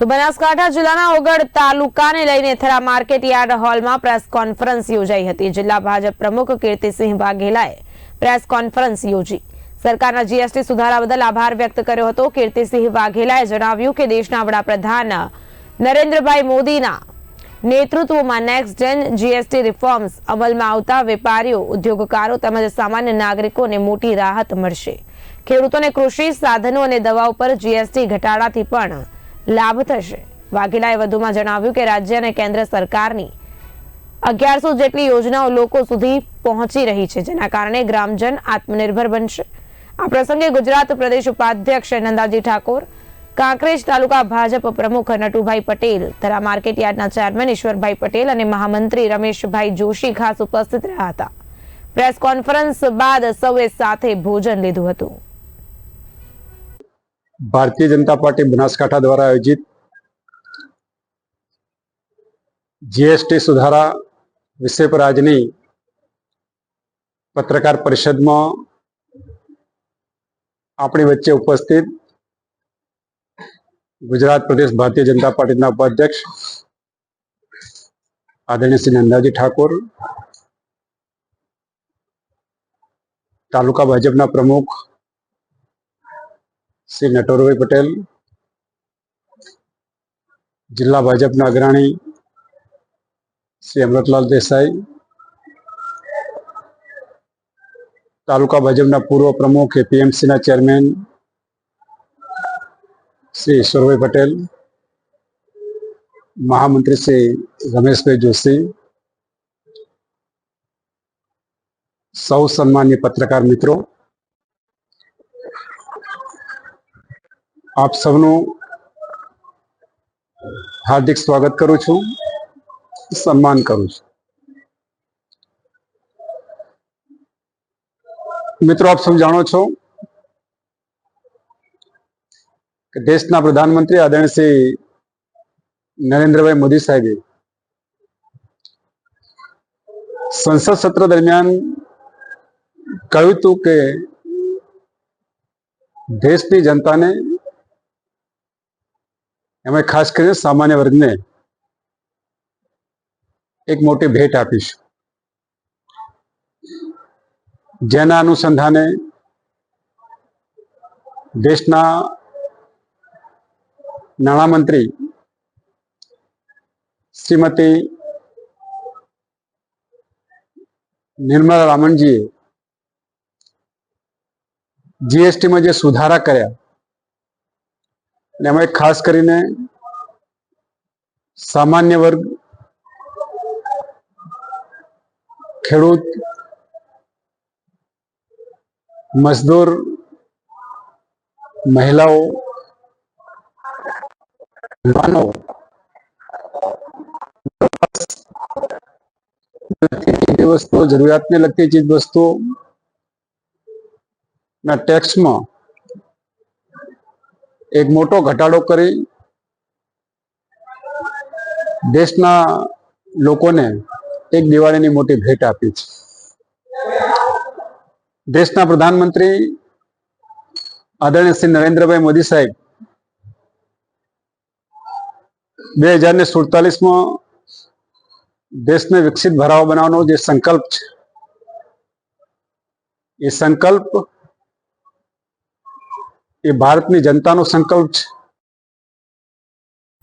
તો બનાસકાંઠા જિલ્લાના ઓગળ તાલુકાને લઈને થરા માર્કેટ યાર્ડ હોલમાં પ્રેસ કોન્ફરન્સ યોજાઈ હતી. જિલ્લા ભાજપ પ્રમુખ કીર્તિસિંહ વાઘેલાએ પ્રેસ કોન્ફરન્સ યોજી. સરકારના જીએસટી સુધારા બદલ આભાર વ્યક્ત કર્યો હતો. કીર્તિસિંહ વાઘેલાએ જણાવ્યું કે દેશના વડાપ્રધાન નરેન્દ્રભાઈ મોદીના નેતૃત્વમાં નેક્સ્ટ જેન જીએસટી રિફોર્મ્સ અમલમાં આવતા વેપારીઓ, ઉદ્યોગકારો તેમજ સામાન્ય નાગરિકોને મોટી રાહત મળશે. ખેડૂતોને કૃષિ સાધનો અને દવાઓ પર જીએસટી ઘટાડાથી પણ લાભ થશે. વાઘેલાએ વધુમાં જણાવ્યું કે રાજ્ય અને કેન્દ્ર સરકારની અગિયારસો જેટલી યોજનાઓ લોકો સુધી પહોંચી રહી છે, જેના કારણે ગ્રામજન આત્મનિર્ભર બનશે. આ પ્રસંગે ગુજરાત પ્રદેશ ઉપાધ્યક્ષ નંદાજી ઠાકોર, કાંકરેજ તાલુકા ભાજપ પ્રમુખ નટુભાઈ પટેલ તરા માર્કેટ યાર્ડના ચેરમેન ઈશ્વરભાઈ પટેલ અને મહામંત્રી રમેશભાઈ જોશી ખાસ ઉપસ્થિત રહ્યા હતા. પ્રેસ કોન્ફરન્સ બાદ સૌએ સાથે ભોજન લીધું હતું. ભારતીય જનતા પાર્ટી બનાસકાંઠા દ્વારા આયોજિત જીએસટી સુધારા વિષય પર આજની પત્રકાર પરિષદમાં આપણી વચ્ચે ઉપસ્થિત ગુજરાત પ્રદેશ ભારતીય જનતા પાર્ટીના ઉપાધ્યક્ષ આદરણીય શ્રી નંદાજી ઠાકોર, તાલુકા ભાજપના પ્રમુખ શ્રી નટોરભાઈ પટેલ જિલ્લા ભાજપના અગ્રણી શ્રી અમૃતલાલ દેસાઈ તાલુકા ભાજપના પૂર્વ પ્રમુખ એપીએમસીના ચેરમેન શ્રી ઈશ્વરભાઈ પટેલ મહામંત્રી શ્રી રમેશભાઈ જોશી સૌ સન્માન્ય પત્રકાર મિત્રો આપ સૌનું હાર્દિક સ્વાગત કરું છું સન્માન કરું છું મિત્રો આપ સૌ જાણો છો કે દેશના પ્રધાનમંત્રી આદરણીય શ્રી નરેન્દ્રભાઈ મોદી સાહેબે સંસદ સત્ર દરમિયાન કહ્યું હતું કે દેશની જનતાને એમાં ખાસ કરીને સામાન્ય વર્ગને એક મોટી ભેટ આપીશ. જેના અનુસંધાને દેશના નાણામંત્રી શ્રીમતી નિર્મલા રામનજીએ જીએસટીમાં જે સુધારા કર્યા અને એમાં ખાસ કરીને સામાન્ય વર્ગ ખેડૂત, મજદૂર, મહિલાઓ, યુવાનો વસ્તુઓ જરૂરિયાતને લગતી ચીજ વસ્તુઓ ના ટેક્સમાં એક મોટો ઘટાડો કરી દેશના લોકોને એક દિવાળીની મોટી ભેટ આપી છે. દેશના પ્રધાનમંત્રી આદરણીય શ્રી નરેન્દ્રભાઈ મોદી સાહેબ બે હજાર ને સુડતાલીસમાં દેશને વિકસિત ભરાવો બનાવવાનો જે સંકલ્પ છે, એ સંકલ્પ એ ભારતની જનતાનો સંકલ્પ છે.